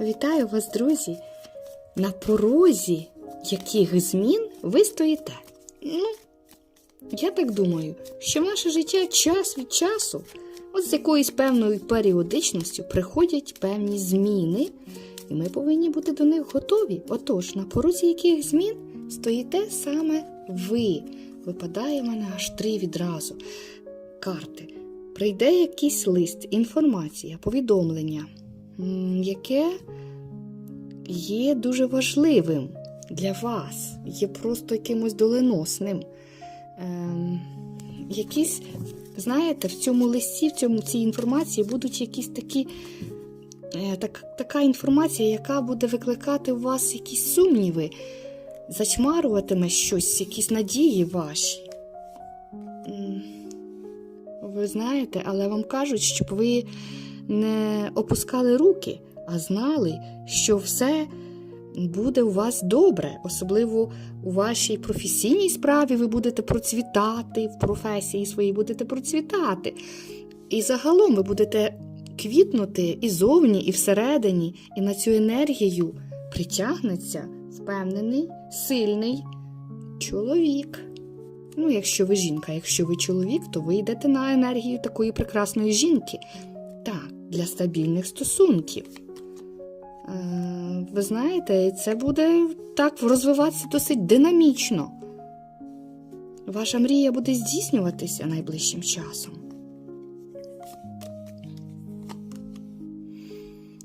Вітаю вас, друзі! На порозі яких змін ви стоїте? Ну, я так думаю, що в наше життя час від часу, от з якоюсь певною періодичністю приходять певні зміни, і ми повинні бути до них готові. Отож, на порозі яких змін стоїте саме ви. Випадає в мене аж три відразу карти. Прийде якийсь лист, інформація, повідомлення, яке є дуже важливим для вас, є просто якимось доленосним. Ем, якісь, знаєте, в цьому листі, в цьому цій інформації будуть якісь такі. е, Так, така інформація, яка буде викликати у вас якісь сумніви, зачмарюватиме щось, якісь надії ваші. Ви знаєте, але вам кажуть, щоб ви не опускали руки, а знали, що все буде у вас добре, особливо у вашій професійній справі ви будете процвітати, в професії своїй будете процвітати. І загалом ви будете квітнути і зовні, і всередині, і на цю енергію притягнеться впевнений, сильний чоловік. Ну, якщо ви жінка, якщо ви чоловік, то ви йдете на енергію такої прекрасної жінки. Так, для стабільних стосунків. Е, ви знаєте, це буде так розвиватися досить динамічно. Ваша мрія буде здійснюватися найближчим часом.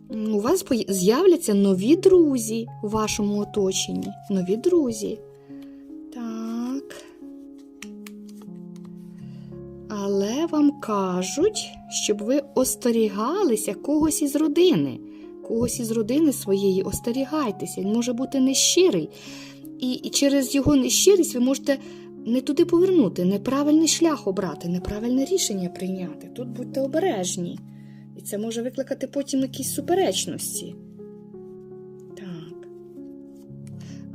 У вас з'являться нові друзі у вашому оточенні. Нові друзі. Так. Але вам кажуть, щоб ви остерігалися когось із родини. Когось із родини своєї остерігайтеся. Він може бути нещирий. І, і через його нещирість ви можете не туди повернути, неправильний шлях обрати, неправильне рішення прийняти. Тут будьте обережні. І це може викликати потім якісь суперечності. Так.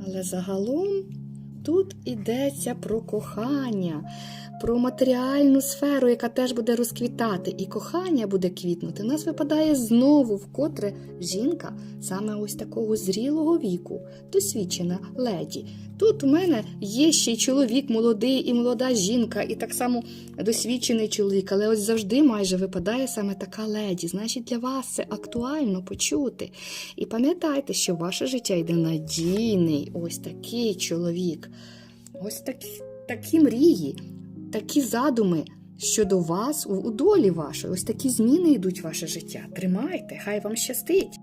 Але загалом тут йдеться про кохання, про матеріальну сферу, яка теж буде розквітати, і кохання буде квітнути. У нас випадає знову вкотре жінка саме ось такого зрілого віку, досвідчена леді. Тут у мене є ще й чоловік молодий і молода жінка, і так само досвідчений чоловік, але ось завжди майже випадає саме така леді. Значить, для вас це актуально почути. І пам'ятайте, що ваше життя йде надійний, ось такий чоловік, ось такі, такі мрії, такі задуми щодо вас у, долі вашої. Ось такі зміни йдуть в ваше життя. Тримайте, хай вам щастить.